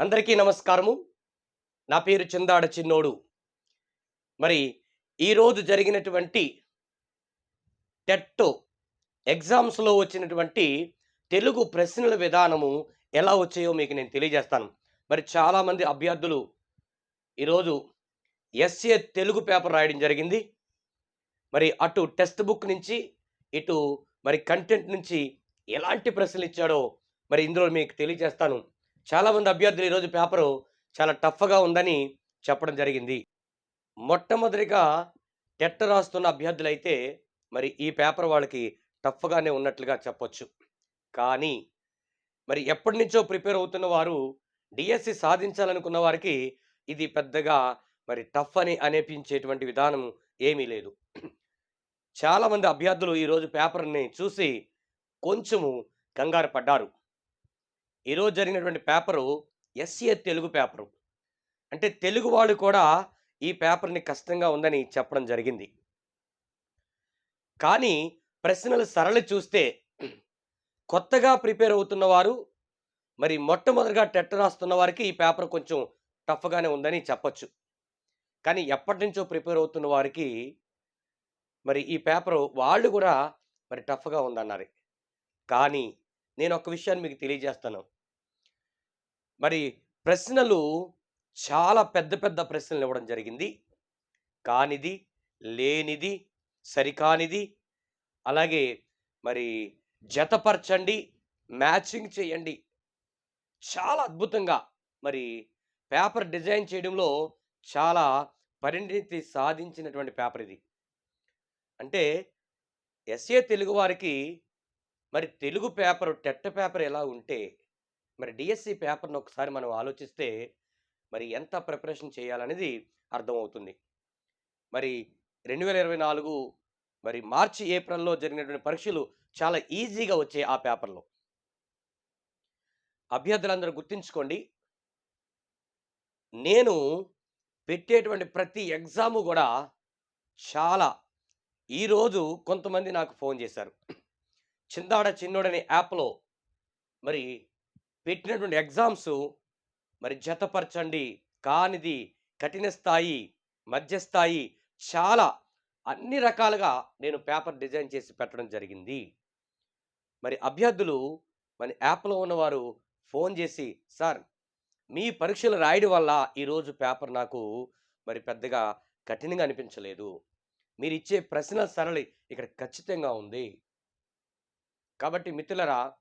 అందరికీ నమస్కారము. నా పేరు చందాడ చిన్నోడు. మరి ఈరోజు జరిగినటువంటి టెట్ ఎగ్జామ్స్లో వచ్చినటువంటి తెలుగు ప్రశ్నల విధానము ఎలా వచ్చాయో మీకు నేను తెలియజేస్తాను. మరి చాలామంది అభ్యర్థులు ఈరోజు ఎస్ఏ తెలుగు పేపర్ రాయడం జరిగింది. మరి అటు టెక్స్ట్ బుక్ నుంచి ఇటు మరి కంటెంట్ నుంచి ఎలాంటి ప్రశ్నలు ఇచ్చాడో మరి ఇందులో మీకు తెలియజేస్తాను. చాలామంది అభ్యర్థులు ఈరోజు పేపరు చాలా టఫ్గా ఉందని చెప్పడం జరిగింది. మొట్టమొదటిగా టెట్ రాస్తున్న అభ్యర్థులు అయితే మరి ఈ పేపర్ వాళ్ళకి టఫ్గానే ఉన్నట్లుగా చెప్పొచ్చు. కానీ మరి ఎప్పటి నుంచో ప్రిపేర్ అవుతున్న వారు డిఎస్సి సాధించాలనుకున్న వారికి ఇది పెద్దగా మరి టఫ్ అని అనిపించేటువంటి విధానం ఏమీ లేదు. చాలామంది అభ్యర్థులు ఈరోజు పేపర్ని చూసి కొంచెము కంగారు పడ్డారు. ఈరోజు జరిగినటువంటి పేపరు ఎస్ఏ తెలుగు పేపరు. అంటే తెలుగు వాళ్ళు కూడా ఈ పేపర్ని కష్టంగా ఉందని చెప్పడం జరిగింది. కానీ ప్రశ్నలు సరళి చూస్తే కొత్తగా ప్రిపేర్ అవుతున్న వారు మరి మొట్టమొదటిగా టెట్ రాస్తున్న వారికి ఈ పేపర్ కొంచెం టఫ్గానే ఉందని చెప్పొచ్చు. కానీ ఎప్పటి నుంచో ప్రిపేర్ అవుతున్న వారికి మరి ఈ పేపర్ వాళ్ళు కూడా మరి టఫ్గా ఉందన్నారు. కానీ నేను ఒక విషయాన్ని మీకు తెలియజేస్తాను. మరి ప్రశ్నలు చాలా పెద్ద పెద్ద ప్రశ్నలు ఇవ్వడం జరిగింది. కానిది లేనిది సరికానిది అలాగే మరి జతపరచండి మ్యాచింగ్ చేయండి. చాలా అద్భుతంగా మరి పేపర్ డిజైన్ చేయడంలో చాలా పరిణితి సాధించినటువంటి పేపర్ ఇది. అంటే ఎస్ఏ తెలుగు వారికి మరి తెలుగు పేపర్ టెట్ట పేపర్ ఎలా ఉంటే మరి డిఎస్సి పేపర్ను ఒకసారి మనం ఆలోచిస్తే మరి ఎంత ప్రిపరేషన్ చేయాలనేది అర్థమవుతుంది. మరి రెండు వేల ఇరవై నాలుగు మరి మార్చి ఏప్రిల్లో జరిగినటువంటి పరీక్షలు చాలా ఈజీగా వచ్చాయి ఆ పేపర్లో. అభ్యర్థులందరూ గుర్తుంచుకోండి నేను పెట్టేటువంటి ప్రతి ఎగ్జాము కూడా చాలా ఈరోజు కొంతమంది నాకు ఫోన్ చేశారు. చిందాడ చిన్నోడనే యాప్లో మరి పెట్టినటువంటి ఎగ్జామ్స్ మరి జతపరచండి. కానిది కఠిన స్థాయి మధ్యస్థాయి చాలా అన్ని రకాలుగా నేను పేపర్ డిజైన్ చేసి పెట్టడం జరిగింది. మరి అభ్యర్థులు మన యాప్లో ఉన్నవారు ఫోన్ చేసి సార్ మీ పరీక్షలు రాయడం వల్ల ఈరోజు పేపర్ నాకు మరి పెద్దగా కఠినంగా అనిపించలేదు. మీరు ఇచ్చే ప్రశ్న సరళి ఇక్కడ ఖచ్చితంగా ఉంది. కాబట్టి మిత్రులరా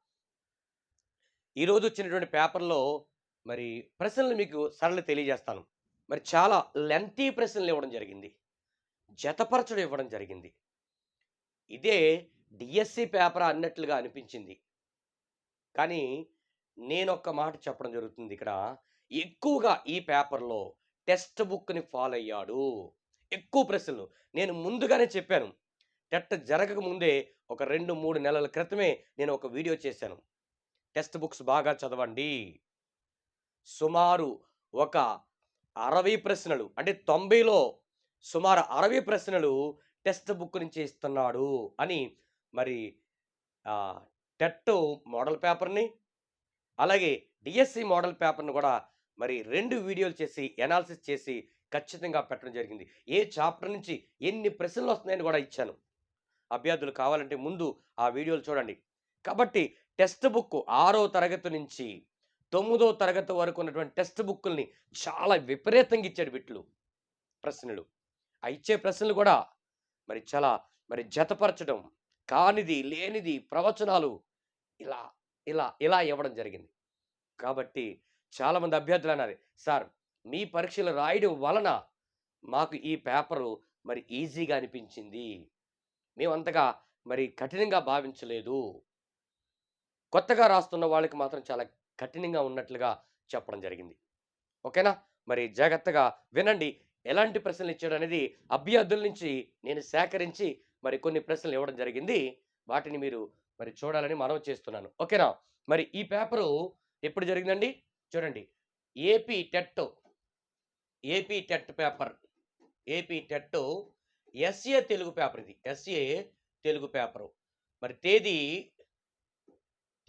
ఈరోజు వచ్చినటువంటి పేపర్లో మరి ప్రశ్నలు మీకు సరళి తెలియజేస్తాను. మరి చాలా లెంతీ ప్రశ్నలు ఇవ్వడం జరిగింది. జతపరచడం ఇవ్వడం జరిగింది. ఇదే డిఎస్సి పేపర్ అన్నట్లుగా అనిపించింది. కానీ నేను ఒక్క మాట చెప్పడం జరుగుతుంది ఇక్కడ. ఎక్కువగా ఈ పేపర్లో టెక్స్ట్ బుక్ని ఫాలో అయ్యాడు. ఎక్కువ ప్రశ్నలు. నేను ముందుగానే చెప్పాను. టెట్ జరగక ముందే ఒక రెండు మూడు నెలల క్రితమే నేను ఒక వీడియో చేశాను. టెక్స్ట్ బుక్స్ బాగా చదవండి. సుమారు ఒక అరవై ప్రశ్నలు అంటే తొంభైలో సుమారు అరవై ప్రశ్నలు టెక్స్ట్ బుక్ నుంచి ఇస్తున్నాడు అని మరి టెట్ మోడల్ పేపర్ని అలాగే డిఎస్సి మోడల్ పేపర్ని కూడా మరి రెండు వీడియోలు చేసి ఎనాలిసిస్ చేసి ఖచ్చితంగా పెట్టడం జరిగింది. ఏ చాప్టర్ నుంచి ఎన్ని ప్రశ్నలు వస్తున్నాయని కూడా ఇచ్చాను. అభ్యర్థులు కావాలంటే ముందు ఆ వీడియోలు చూడండి. కాబట్టి టెక్స్ట్ బుక్ ఆరో తరగతి నుంచి తొమ్మిదో తరగతి వరకు ఉన్నటువంటి టెక్స్ట్ బుక్కుల్ని చాలా విపరీతంగా ఇచ్చాడు బిట్లు ప్రశ్నలు. ఆ ఇచ్చే ప్రశ్నలు కూడా మరి చాలా మరి జతపరచడం కానిది లేనిది ప్రవచనాలు ఇలా ఇలా ఇలా ఇవ్వడం జరిగింది. కాబట్టి చాలామంది అభ్యర్థులు అన్నారు సార్ మీ పరీక్షలు రాయడం వలన మాకు ఈ పేపరు మరి ఈజీగా అనిపించింది. మేమంతగా మరి కఠినంగా భావించలేదు. కొత్తగా రాస్తున్న వాళ్ళకి మాత్రం చాలా కఠినంగా ఉన్నట్లుగా చెప్పడం జరిగింది. ఓకేనా? మరి జాగ్రత్తగా వినండి. ఎలాంటి ప్రశ్నలు ఇచ్చాడు అనేది అభ్యర్థుల నుంచి నేను సేకరించి మరి కొన్ని ప్రశ్నలు ఇవ్వడం జరిగింది. వాటిని మీరు మరి చూడాలని మనవి చేస్తున్నాను. ఓకేనా? మరి ఈ పేపరు ఎప్పుడు జరిగిందండి? చూడండి. AP TET AP TET paper AP TET SA Telugu paper ఇది. SA Telugu paper. మరి తేదీ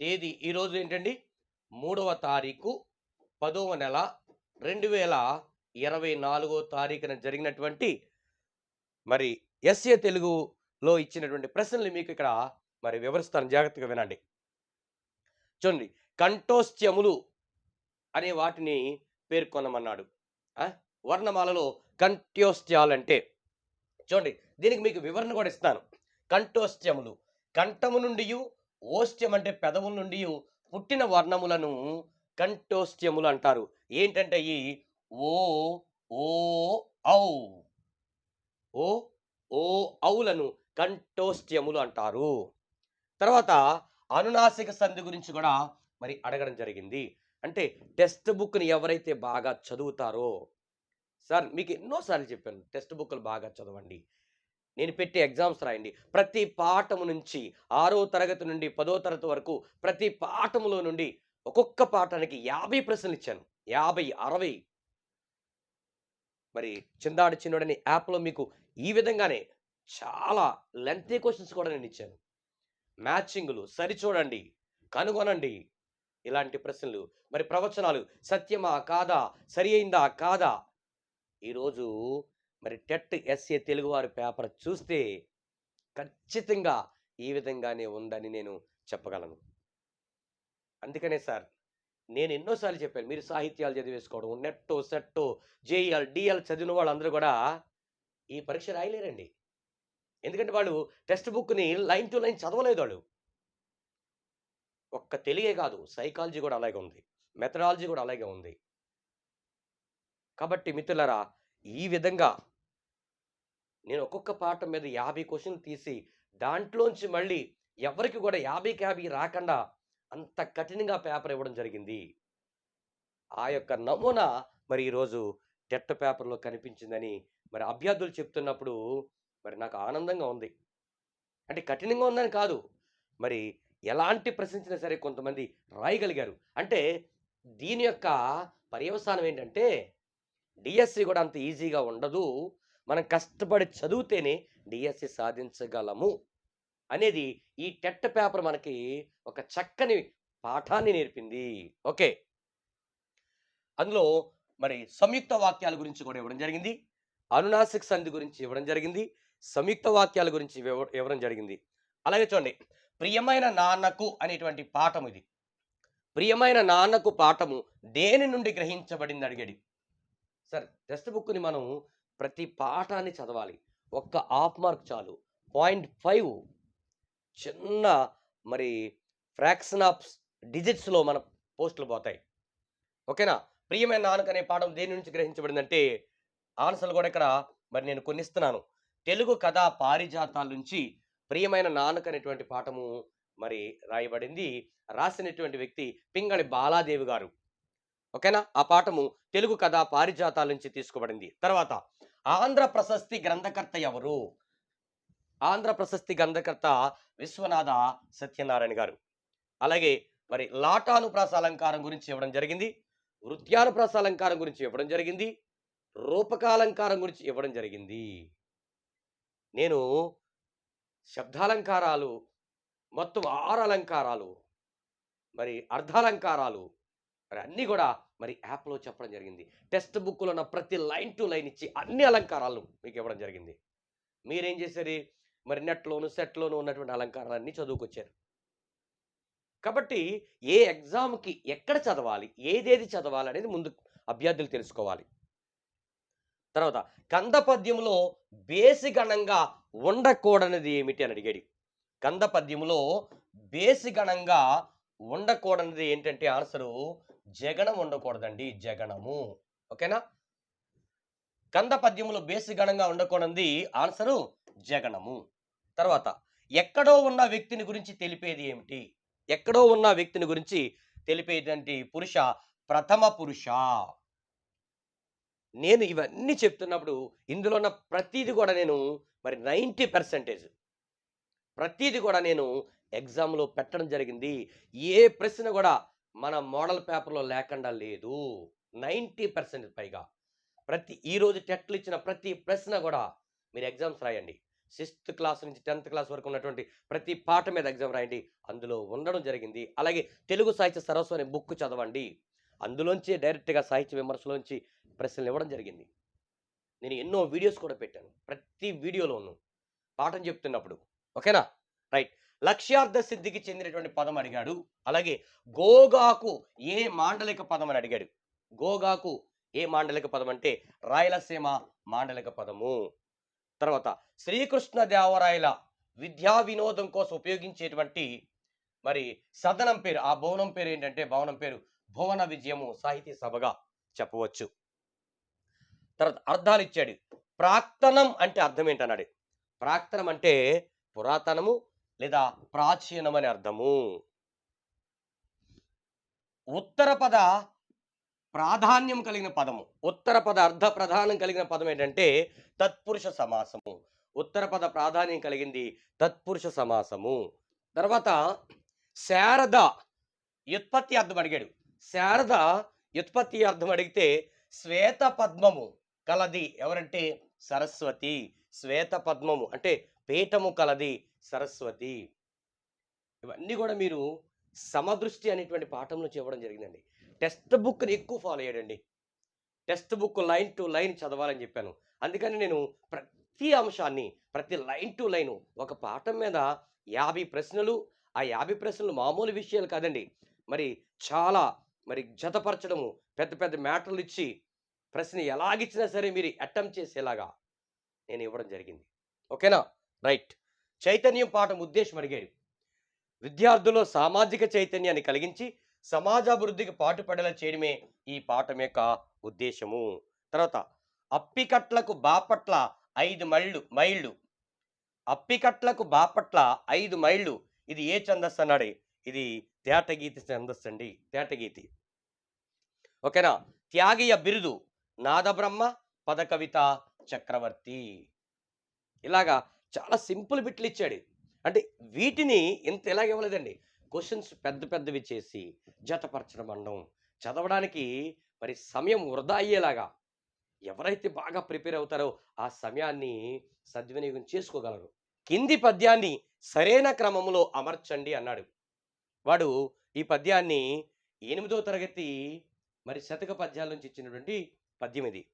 తేదీ ఈరోజు ఏంటండి? మూడవ తారీఖు పదవ నెల రెండు వేల ఇరవై నాలుగో తారీఖున జరిగినటువంటి మరి ఎస్ఏ తెలుగులో ఇచ్చినటువంటి ప్రశ్నలు మీకు ఇక్కడ మరి వివరిస్తాను. జాగ్రత్తగా వినండి. చూడండి. కంఠోశ్చములు అనే వాటిని పేర్కొనమన్నాడు. వర్ణమాలలో వర్ణమాలలో కంఠ్యోస్త్యాలంటే చూడండి. దీనికి మీకు వివరణ కూడా ఇస్తాను. కంఠోశ్చములు కంఠము నుండి ఓస్త్యం అంటే పెదవుల నుండి పుట్టిన వర్ణములను కంఠోస్త్యములు అంటారు. ఏంటంటే ఈ ఓ ఓ ఔ. ఓ ఓ ఔలను కంఠోస్త్యములు అంటారు. తర్వాత అనునాసిక సంధి గురించి కూడా మరి అడగడం జరిగింది. అంటే టెక్స్ట్ బుక్ని ఎవరైతే బాగా చదువుతారో సార్ మీకు ఎన్నోసార్లు చెప్పాను టెక్స్ట్ బుక్లు బాగా చదవండి. నేను పెట్టే ఎగ్జామ్స్ రాయండి. ప్రతి పాఠము నుంచి ఆరో తరగతి నుండి పదో తరగతి వరకు ప్రతి పాఠములో నుండి ఒక్కొక్క పాఠానికి యాభై ప్రశ్నలు ఇచ్చాను. యాభై అరవై. మరి చిందాడు చిన్నోడని యాప్లో మీకు ఈ విధంగానే చాలా లెంతీ క్వశ్చన్స్ కూడా నేను ఇచ్చాను. మ్యాచింగులు సరిచూడండి కనుగొనండి. ఇలాంటి ప్రశ్నలు. మరి ప్రవచనాలు సత్యమా కాదా సరి అయిందా కాదా? ఈరోజు మరి టెట్ ఎస్ఏ తెలుగువారి పేపర్ చూస్తే ఖచ్చితంగా ఈ విధంగానే ఉందని నేను చెప్పగలను. అందుకనే సార్ నేను ఎన్నోసార్లు చెప్పాను మీరు సాహిత్యాలు చదివేసుకోవడం నెట్టో సెట్టో జేఈఎల్ డిఎల్ చదివిన వాళ్ళందరూ కూడా ఈ పరీక్ష రాయలేరండి. ఎందుకంటే వాళ్ళు టెక్స్ట్ బుక్ని లైన్ టు లైన్ చదవలేదు వాళ్ళు. ఒక్క తెలుగే కాదు సైకాలజీ కూడా అలాగే ఉంది మెథడాలజీ కూడా అలాగే ఉంది. కాబట్టి మిత్రులరా ఈ విధంగా నేను ఒక్కొక్క పాఠం మీద యాభై క్వశ్చన్లు తీసి దాంట్లోంచి మళ్ళీ ఎవరికి కూడా యాభైకి యాభై రాకుండా అంత కఠినంగా పేపర్ ఇవ్వడం జరిగింది. ఆ యొక్క నమూనా మరి ఈరోజు టెట్ పేపర్లో కనిపించిందని మరి అభ్యర్థులు చెప్తున్నప్పుడు మరి నాకు ఆనందంగా ఉంది. అంటే కఠినంగా ఉందని కాదు మరి ఎలాంటి ప్రశ్నించినా సరే కొంతమంది రాయగలిగారు. అంటే దీని యొక్క పర్యవసానం ఏంటంటే డిఎస్సి కూడా అంత ఈజీగా ఉండదు. మనం కష్టపడి చదివితేనే డిఎస్సి సాధించగలము అనేది ఈ టెట్ పేపర్ మనకి ఒక చక్కని పాఠాన్ని నేర్పింది. ఓకే. అందులో మరి సంయుక్త వాక్యాల గురించి కూడా ఇవ్వడం జరిగింది. అనునాసిక సంధి గురించి ఇవ్వడం జరిగింది. సంయుక్త వాక్యాల గురించి ఇవ్వడం జరిగింది. అలాగే చూడండి ప్రియమైన నాన్నకు అనేటువంటి పాఠం ఇది. ప్రియమైన నాన్నకు పాఠము దేని నుండి గ్రహించబడింది అడిగాడు. సార్ టెక్స్ట్ బుక్ని మనం ప్రతి పాఠాన్ని చదవాలి. ఒక్క హాఫ్ మార్క్ చాలు. Point five. చిన్న మరి ఫ్రాక్షన్ ఆఫ్ డిజిట్స్లో మన పోస్టులు పోతాయి. ఓకేనా? ప్రియమైన నానుక అనే పాఠం దేని నుంచి గ్రహించబడిందంటే ఆన్సర్లు కూడా ఇక్కడ మరి నేను కొన్ని ఇస్తున్నాను తెలుగు కథ పారిజాతాల నుంచి ప్రియమైన నానుక అనేటువంటి పాఠము మరి రాయబడింది. రాసినటువంటి వ్యక్తి పింగళి బాలాదేవి గారు. ఓకేనా? ఆ పాఠము తెలుగు కథ పారిజాతాల నుంచి తీసుకోబడింది. తర్వాత ఆంధ్ర ప్రశస్తి గ్రంథకర్త ఎవరు? ఆంధ్ర ప్రశస్తి గ్రంథకర్త విశ్వనాథ సత్యనారాయణ గారు. అలాగే మరి లాటానుప్రాస అలంకారం గురించి ఇవ్వడం జరిగింది వృత్యానుప్రాస అలంకారం గురించి ఇవ్వడం జరిగింది రూపకాలంకారం గురించి ఇవ్వడం జరిగింది. నేను శబ్దాలంకారాలు మొత్తం ఆరు అలంకారాలు మరి అర్ధాలంకారాలు మరి అన్నీ కూడా మరి యాప్లో చెప్పడం జరిగింది. టెక్స్ట్ బుక్లో ఉన్న ప్రతి లైన్ టు లైన్ ఇచ్చి అన్ని అలంకారాలు మీకు ఇవ్వడం జరిగింది. మీరేం చేశారు? మరి నెట్లోను సెట్లోను ఉన్నటువంటి అలంకారాలన్నీ చదువుకొచ్చారు. కాబట్టి ఏ ఎగ్జామ్కి ఎక్కడ చదవాలి? ఏదేది చదవాలి అనేది ముందు అభ్యర్థులు తెలుసుకోవాలి. తర్వాత కందపద్యంలో బేసిగణంగా ఉండకూడనిది ఏమిటి అని అడిగాడు. కందపద్యంలో బేసిగణంగా ఉండకూడనిది ఏంటంటే ఆన్సరు జగనం ఉండకూడదండి జగనము. ఓకేనా? కంద బేసి గణంగా ఉండకూడదు ఆన్సరు జగనము. తర్వాత ఎక్కడో ఉన్న వ్యక్తిని గురించి తెలిపేది ఏమిటి? ఎక్కడో ఉన్న వ్యక్తిని గురించి తెలిపేటువంటి పురుష? ప్రథమ పురుష. నేను ఇవన్నీ చెప్తున్నప్పుడు ఇందులో ఉన్న ప్రతిదీ కూడా నేను మరి నైంటీ పర్సెంటేజ్. ప్రతీది కూడా నేను ఎగ్జామ్లో పెట్టడం జరిగింది. ఏ ప్రశ్న కూడా మన మోడల్ పేపర్లో లేకుండా లేదు. నైంటీ పర్సెంట్ పైగా. ప్రతి ఈరోజు టెట్లు ఇచ్చిన ప్రతి ప్రశ్న కూడా మీరు ఎగ్జామ్స్ రాయండి. సిక్స్త్ క్లాస్ నుంచి టెన్త్ క్లాస్ వరకు ఉన్నటువంటి ప్రతి పాట మీద ఎగ్జామ్ రాయండి. అందులో ఉండడం జరిగింది. అలాగే తెలుగు సాహిత్య సరస్సు అనే బుక్ చదవండి. అందులోంచి డైరెక్ట్గా సాహిత్య విమర్శలోంచి ప్రశ్నలు ఇవ్వడం జరిగింది. నేను ఎన్నో వీడియోస్ కూడా పెట్టాను. ప్రతి వీడియోలోనూ పాఠం చెప్తున్నప్పుడు. ఓకేనా? రైట్. లక్ష్యార్థ సిద్ధికి చెందినటువంటి పదం అడిగాడు. అలాగే గోగాకు ఏ మాండలిక పదం అని అడిగాడు. గోగాకు ఏ మాండలిక పదం అంటే రాయలసీమ మాండలిక పదము. తర్వాత శ్రీకృష్ణ దేవరాయల విద్యా వినోదం కోసం ఉపయోగించేటువంటి మరి సదనం పేరు ఆ భవనం పేరు ఏంటంటే భవనం పేరు భువన విజయము సాహితీ సభగా చెప్పవచ్చు. తర్వాత అర్థాలు ఇచ్చాడు. ప్రాక్తనం అంటే అర్థం ఏంటన్నాడు. ప్రాక్తనం అంటే పురాతనము లేదా ప్రాచీనం అని అర్థము. ఉత్తర పద ప్రాధాన్యం కలిగిన పదము. ఉత్తర పద అర్ధ ప్రధానం కలిగిన పదం ఏంటంటే తత్పురుష సమాసము. ఉత్తర పద ప్రాధాన్యం కలిగింది తత్పురుష సమాసము. తర్వాత శారద వ్యుత్పత్తి అర్థం అడిగాడు. శారద వ్యుత్పత్తి అర్థం అడిగితే శ్వేత పద్మము కలది ఎవరంటే సరస్వతి. శ్వేత పద్మము అంటే పీఠము కలది సరస్వతి. ఇవన్నీ కూడా మీరు సమదృష్టి అనేటువంటి పాఠంలో చెప్పడం జరిగిందండి. టెక్స్ట్ బుక్ని ఎక్కువ follow అయ్యాడండి. Text book line to line చదవాలని చెప్పాను. అందుకని నేను ప్రతి అంశాన్ని ప్రతి లైన్ టు లైన్ ఒక పాఠం మీద యాభై ప్రశ్నలు ఆ యాభై ప్రశ్నలు మామూలు విషయాలు కాదండి. మరి చాలా మరి జతపరచడము పెద్ద పెద్ద మ్యాటర్లు ఇచ్చి ప్రశ్న ఎలాగిచ్చినా సరే మీరు అటెంప్ట్ చేసేలాగా నేను ఇవ్వడం జరిగింది. ఓకేనా? రైట్. చైతన్యం పాఠం ఉద్దేశం అడిగాడు. విద్యార్థుల్లో సామాజిక చైతన్యాన్ని కలిగించి సమాజాభివృద్ధికి పాటుపడేలా చేయడమే ఈ పాఠం యొక్క ఉద్దేశము. తర్వాత అప్పికట్లకు బాపట్ల ఐదు మైళ్ళు మైళ్ళు. అప్పికట్లకు బాపట్ల ఐదు మైళ్ళు. ఇది ఏ ఛందస్సు అన్నాడు? ఇది తేటగీతి ఛందస్సు అండి. తేటగీతి ఓకేనా? త్యాగియ బిరుదు నాదబ్రహ్మ పదకవిత చక్రవర్తి. ఇలాగా చాలా సింపుల్ బిట్లు ఇచ్చాడు. అంటే వీటిని ఇంత ఎలాగ ఇవ్వలేదండి. క్వశ్చన్స్ పెద్ద పెద్దవి చేసి జతపరచడం అనడం చదవడానికి మరి సమయం వృధా అయ్యేలాగా ఎవరైతే బాగా ప్రిపేర్ అవుతారో ఆ సమయాన్ని సద్వినియోగం చేసుకోగలరు. కింది పద్యాన్ని సరైన క్రమంలో అమర్చండి అన్నాడు. వాడు ఈ పద్యాన్ని ఎనిమిదో తరగతి మరి శతక పద్యాల నుంచి ఇచ్చినటువంటి పద్యం ఇది.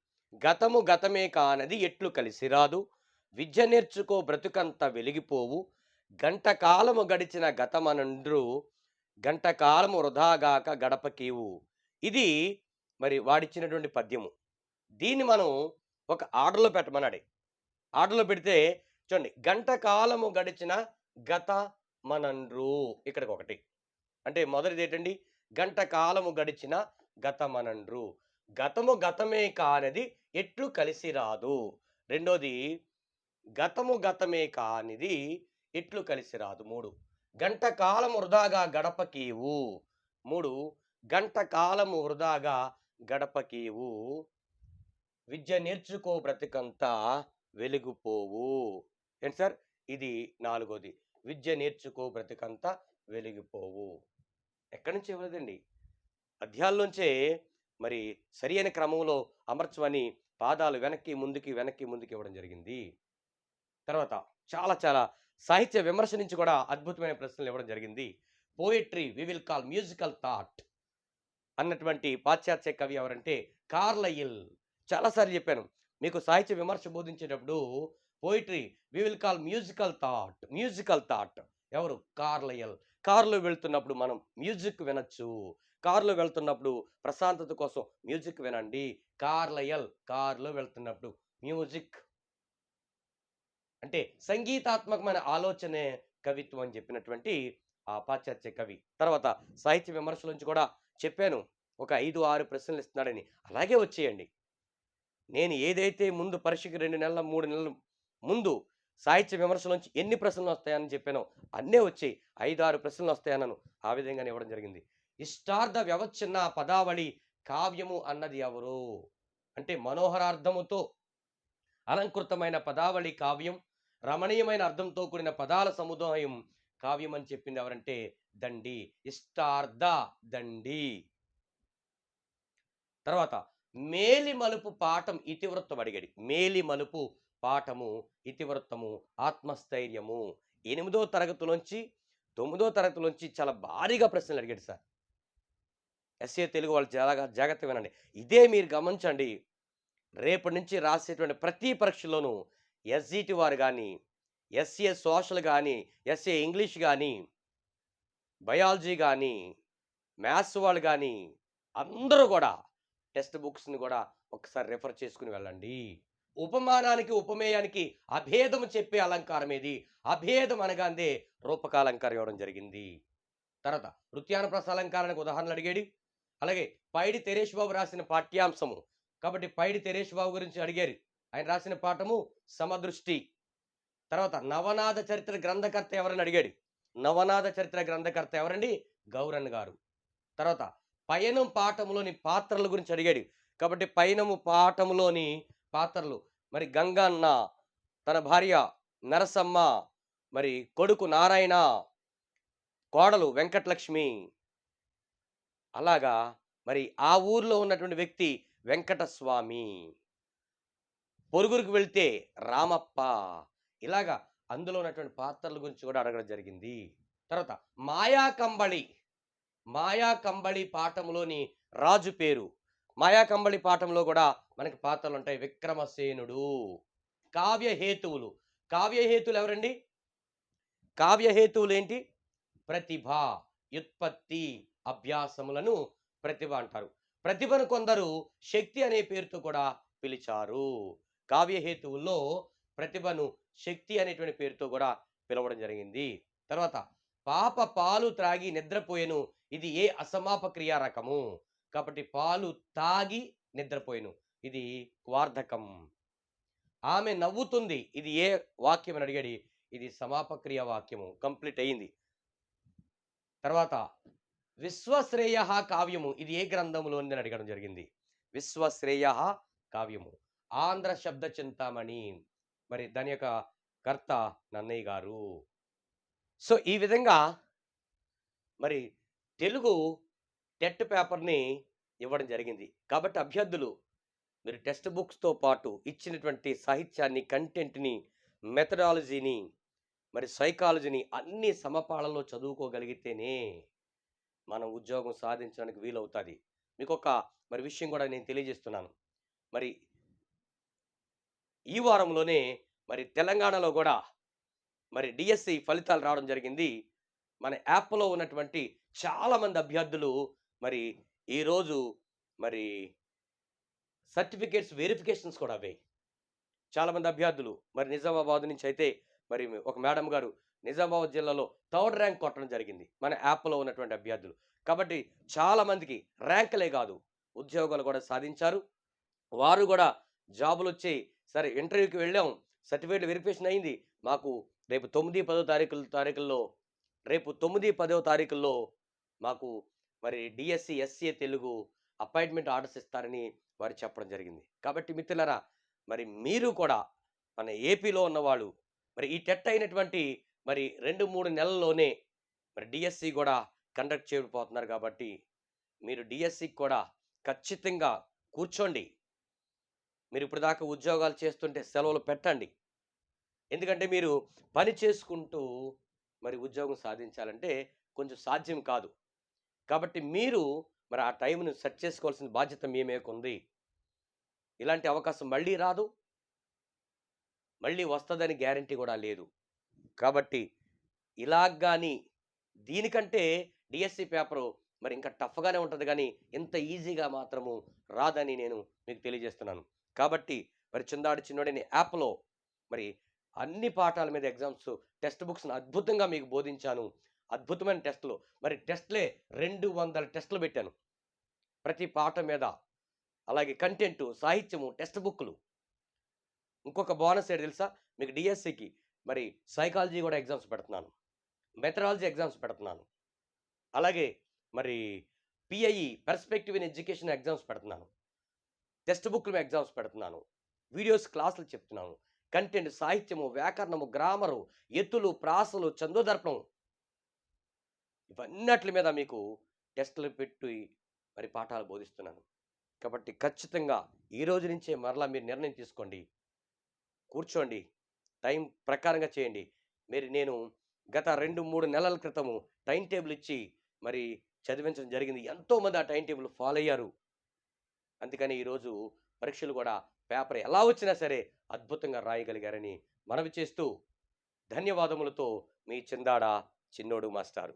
గతము గతమే కానది ఎట్లు కలిసి రాదు విద్య నేర్చుకో బ్రతుకంత వెలిగిపోవు. గంట కాలము గడిచిన గతమనండ్రు గంట కాలము వృధాగాక గడపకీవు. ఇది మరి వాడిచ్చినటువంటి పద్యము. దీన్ని మనం ఒక ఆర్డర్లో పెట్టమన్నాడు. ఆర్డర్లో పెడితే చూడండి గంట కాలము గడిచిన గత మనండ్రు ఇక్కడికి ఒకటి అంటే మొదటిది ఏంటండి గంట కాలము గడిచిన గతమనండ్రు గతము గతమే కానిది ఎట్లు కలిసి రాదు. రెండోది గతము గతమే కానిది ఎట్లు కలిసి రాదు. మూడు గంట కాలం వృధాగా గడపకీవు. మూడు గంట కాలము వృధాగా గడపకీవు. విద్య నేర్చుకో బ్రతికంతా వెలిగిపోవు. ఏంటి సార్? ఇది నాలుగోది. విద్య నేర్చుకో బ్రతికంతా వెలిగిపోవు. ఎక్కడి నుంచి ఇవ్వలేదండి? అధ్యాయంలోంచే మరి సరి అయిన క్రమంలో అమర్చమని పాదాలు వెనక్కి ముందుకి వెనక్కి ముందుకి ఇవ్వడం జరిగింది. తర్వాత చాలా చాలా సాహిత్య విమర్శ నుంచి కూడా అద్భుతమైన ప్రశ్నలు ఇవ్వడం జరిగింది. Poetry we will call musical thought అన్నటువంటి పాశ్చాత్య కవి ఎవరంటే కార్లయిల్. చాలాసార్లు చెప్పాను మీకు సాహిత్య విమర్శ బోధించేటప్పుడు poetry we will call musical thought musical thought ఎవరు? కార్లయల్. కారులో వెళ్తున్నప్పుడు మనం మ్యూజిక్ వినొచ్చు. కారులో వెళ్తున్నప్పుడు ప్రశాంతత కోసం మ్యూజిక్ వినండి. కార్లయల్ కారులో వెళ్తున్నప్పుడు మ్యూజిక్ అంటే సంగీతాత్మకమైన ఆలోచనే కవిత్వం అని చెప్పినటువంటి ఆ పాశ్చాత్య కవి. తర్వాత సాహిత్య విమర్శల నుంచి కూడా చెప్పాను. ఒక ఐదు ఆరు ప్రశ్నలు ఇస్తున్నాడని. అలాగే వచ్చేయండి. నేను ఏదైతే ముందు పరీక్షకి రెండు నెలల మూడు నెలల ముందు సాహిత్య విమర్శల నుంచి ఎన్ని ప్రశ్నలు వస్తాయని చెప్పానో అన్నీ వచ్చాయి. ఐదు ఆరు ప్రశ్నలు వస్తాయన్నాను. ఆ విధంగానే ఇవ్వడం జరిగింది. ఇష్టార్థ వ్యవచ్ఛిన్న పదావళి కావ్యము అన్నది ఎవరు? అంటే మనోహరార్థముతో అలంకృతమైన పదావళి కావ్యం రమణీయమైన అర్థంతో కూడిన పదాల సముదాయం కావ్యం అని చెప్పింది ఎవరంటే దండి ఇష్టార్థ దండి. తర్వాత మేలి మలుపు పాఠం ఇతివృత్తం అడిగాడు. మేలి మలుపు పాఠము ఇతివృత్తము ఆత్మస్థైర్యము. ఎనిమిదో తరగతి నుంచి తొమ్మిదో తరగతి నుంచి చాలా భారీగా ప్రశ్నలు అడిగాడు సార్. ఎస్ఏ తెలుగు వాళ్ళు చాలా జాగ్రత్తగా వినండి. ఇదే మీరు గమనించండి. రేపటి నుంచి రాసేటువంటి ప్రతి పరీక్షలోనూ ఎస్జిటి వారు కానీ ఎస్ఏ సోషల్ కానీ ఎస్ఏ ఇంగ్లీష్ కానీ బయాలజీ కానీ మ్యాథ్స్ వాళ్ళు కానీ అందరూ కూడా టెక్స్ట్ బుక్స్ని కూడా ఒకసారి రెఫర్ చేసుకుని వెళ్ళండి. ఉపమానానికి ఉపమేయానికి అభేదం చెప్పే అలంకారం ఏది? అభేదం అనగానే రూపకాలంకారం ఇవ్వడం జరిగింది. తర్వాత నృత్యాన ప్రస అలంకారానికి ఉదాహరణలు అడిగాడు. అలాగే పైడి తెరేష్ బాబు రాసిన పాఠ్యాంశము. కాబట్టి పైడి తెరేష్ బాబు గురించి అడిగారు. ఆయన రాసిన పాఠము సమదృష్టి. తర్వాత నవనాథ చరిత్ర గ్రంథకర్త ఎవరని అడిగాడు. నవనాథ చరిత్ర గ్రంథకర్త ఎవరండి? గౌరన్ గారు. తర్వాత పయనం పాఠములోని పాత్రల గురించి అడిగాడు. కాబట్టి పయనము పాఠములోని పాత్రలు మరి గంగన్న తన భార్య నరసమ్మ మరి కొడుకు నారాయణ కోడలు వెంకటలక్ష్మి. అలాగా మరి ఆ ఊర్లో ఉన్నటువంటి వ్యక్తి వెంకటస్వామి. పొరుగురికి వెళ్తే రామప్ప! ఇలాగా అందులో ఉన్నటువంటి పాత్రల గురించి కూడా అడగడం జరిగింది. తర్వాత మాయా కంబళి మాయా కంబళి పాఠంలోని రాజు పేరు. మాయా కంబళి పాఠంలో కూడా మనకి పాత్రలు ఉంటాయి. విక్రమసేనుడు కావ్యహేతువులు కావ్యహేతువులు ఎవరండి? కావ్యహేతువులు ఏంటి? ప్రతిభ వ్యుత్పత్తి అభ్యాసములను ప్రతిభ అంటారు. ప్రతిభను కొందరు శక్తి అనే పేరుతో కూడా పిలిచారు. కావ్యహేతువుల్లో ప్రతిభను శక్తి అనేటువంటి పేరుతో కూడా పిలవడం జరిగింది. తర్వాత పాప పాలు త్రాగి నిద్రపోయెను. ఇది ఏ అసమాప క్రియా రకము? కాబట్టి పాలు తాగి నిద్రపోయెను. ఇది వార్ధకం. ఆమె నవ్వుతుంది. ఇది ఏ వాక్యం అని అడిగాడు. ఇది సమాపక్రియ వాక్యము. కంప్లీట్ అయింది. తర్వాత విశ్వశ్రేయ కావ్యము. ఇది ఏ గ్రంథములో అని అడగడం జరిగింది. విశ్వశ్రేయ కావ్యము. ఆంధ్ర శబ్ద చింతామణి మరి దాని యొక్క కర్త నన్నయ్య గారు. సో ఈ విధంగా మరి తెలుగు టెట్ పేపర్ని ఇవ్వడం జరిగింది. కాబట్టి అభ్యర్థులు మీరు టెక్స్ట్ బుక్స్తో పాటు ఇచ్చినటువంటి సాహిత్యాన్ని కంటెంట్ని మెథడాలజీని మరి సైకాలజీని అన్ని సమపాళలో చదువుకోగలిగితేనే మనం ఉద్యోగం సాధించడానికి వీలవుతుంది. మీకు ఒక మరి విషయం కూడా నేను తెలియజేస్తున్నాను. మరి ఈ వారంలోనే మరి తెలంగాణలో కూడా మరి డిఎస్సి ఫలితాలు రావడం జరిగింది. మన యాప్లో ఉన్నటువంటి చాలామంది అభ్యర్థులు మరి ఈరోజు మరి సర్టిఫికేట్స్ వెరిఫికేషన్స్ కూడా అవే. చాలామంది అభ్యర్థులు మరి నిజామాబాద్ నుంచి అయితే మరి ఒక మేడం గారు నిజామాబాద్ జిల్లాలో థర్డ్ ర్యాంక్ కొట్టడం జరిగింది. మన యాప్లో ఉన్నటువంటి అభ్యర్థులు. కాబట్టి చాలామందికి ర్యాంకులే కాదు. ఉద్యోగాలు కూడా సాధించారు. వారు కూడా జాబులు వచ్చి సరే ఇంటర్వ్యూకి వెళ్ళాం. సర్టిఫికేట్ వెరిఫికేషన్ అయింది. మాకు రేపు తొమ్మిది పదో తారీఖుల తారీఖుల్లో రేపు తొమ్మిది పదో తారీఖుల్లో మాకు మరి DSC SC Telugu appointment orders ఇస్తారని వారు చెప్పడం జరిగింది. కాబట్టి మిత్రులారా మరి మీరు కూడా మన ఏపీలో ఉన్నవాళ్ళు మరి ఈ టెట్ అయినటువంటి మరి రెండు మూడు నెలల్లోనే మరి డిఎస్సి కూడా కండక్ట్ చేయబోతున్నారు కాబట్టి మీరు డిఎస్సికి కూడా ఖచ్చితంగా కూర్చోండి. మీరు ఇప్పుడు దాకా ఉద్యోగాలు చేస్తుంటే సెలవులు పెట్టండి. ఎందుకంటే మీరు పని చేసుకుంటూ మరి ఉద్యోగం సాధించాలంటే కొంచెం సాధ్యం కాదు. కాబట్టి మీరు మరి ఆ టైంను సెట్ చేసుకోవాల్సిన బాధ్యత మీ ఉంది. ఇలాంటి అవకాశం మళ్ళీ రాదు. మళ్ళీ వస్తుందని గ్యారంటీ కూడా లేదు. కాబట్టి ఇలాగ కానీ దీనికంటే డిఎస్సి పేపరు మరి ఇంకా టఫ్గానే ఉంటుంది కానీ ఇంత ఈజీగా మాత్రము రాదని నేను మీకు తెలియజేస్తున్నాను. కాబట్టి మరి చిందాడి చిన్నోడని యాప్లో మరి అన్ని పాఠాల మీద ఎగ్జామ్స్ టెక్స్ట్ బుక్స్ని అద్భుతంగా మీకు బోధించాను. అద్భుతమైన టెస్టులు. మరి టెస్ట్లే రెండు వందల టెస్టులు పెట్టాను. ప్రతి పాఠం మీద. అలాగే కంటెంట్ సాహిత్యము టెక్స్ట్ బుక్లు ఇంకొక బోనస్ ఏంటి తెలుసా? మీకు డిఎస్సికి మరి సైకాలజీ కూడా ఎగ్జామ్స్ పెడుతున్నాను. మెథడాలజీ ఎగ్జామ్స్ పెడుతున్నాను. అలాగే మరి PIE perspective in education exams పెడుతున్నాను. టెక్స్ట్ బుక్లు ఎగ్జామ్స్ పెడుతున్నాను. వీడియోస్ క్లాసులు చెప్తున్నాను. కంటెంట్ సాహిత్యము వ్యాకరణము గ్రామరు ఎత్తులు ప్రాసలు చందోదర్పణం. ఇవన్నట్ల మీద మీకు టెస్టులు పెట్టి మరి పాఠాలు బోధిస్తున్నాను. కాబట్టి ఖచ్చితంగా ఈ రోజు నుంచే మరలా మీరు నిర్ణయం తీసుకోండి. కూర్చోండి. టైం ప్రకారంగా చేయండి. మీరు నేను గత రెండు మూడు నెలల క్రితము టైం టేబుల్ ఇచ్చి మరి చదివించడం జరిగింది. ఎంతోమంది ఆ టైం టేబుల్ ఫాలో అయ్యారు. అందుకని ఈరోజు పరీక్షలు కూడా పేపర్ ఎలా వచ్చినా సరే అద్భుతంగా రాయగలిగారని మనవి చేస్తూ ధన్యవాదములతో మీ చిందాడ చిన్నోడు మాస్టారు.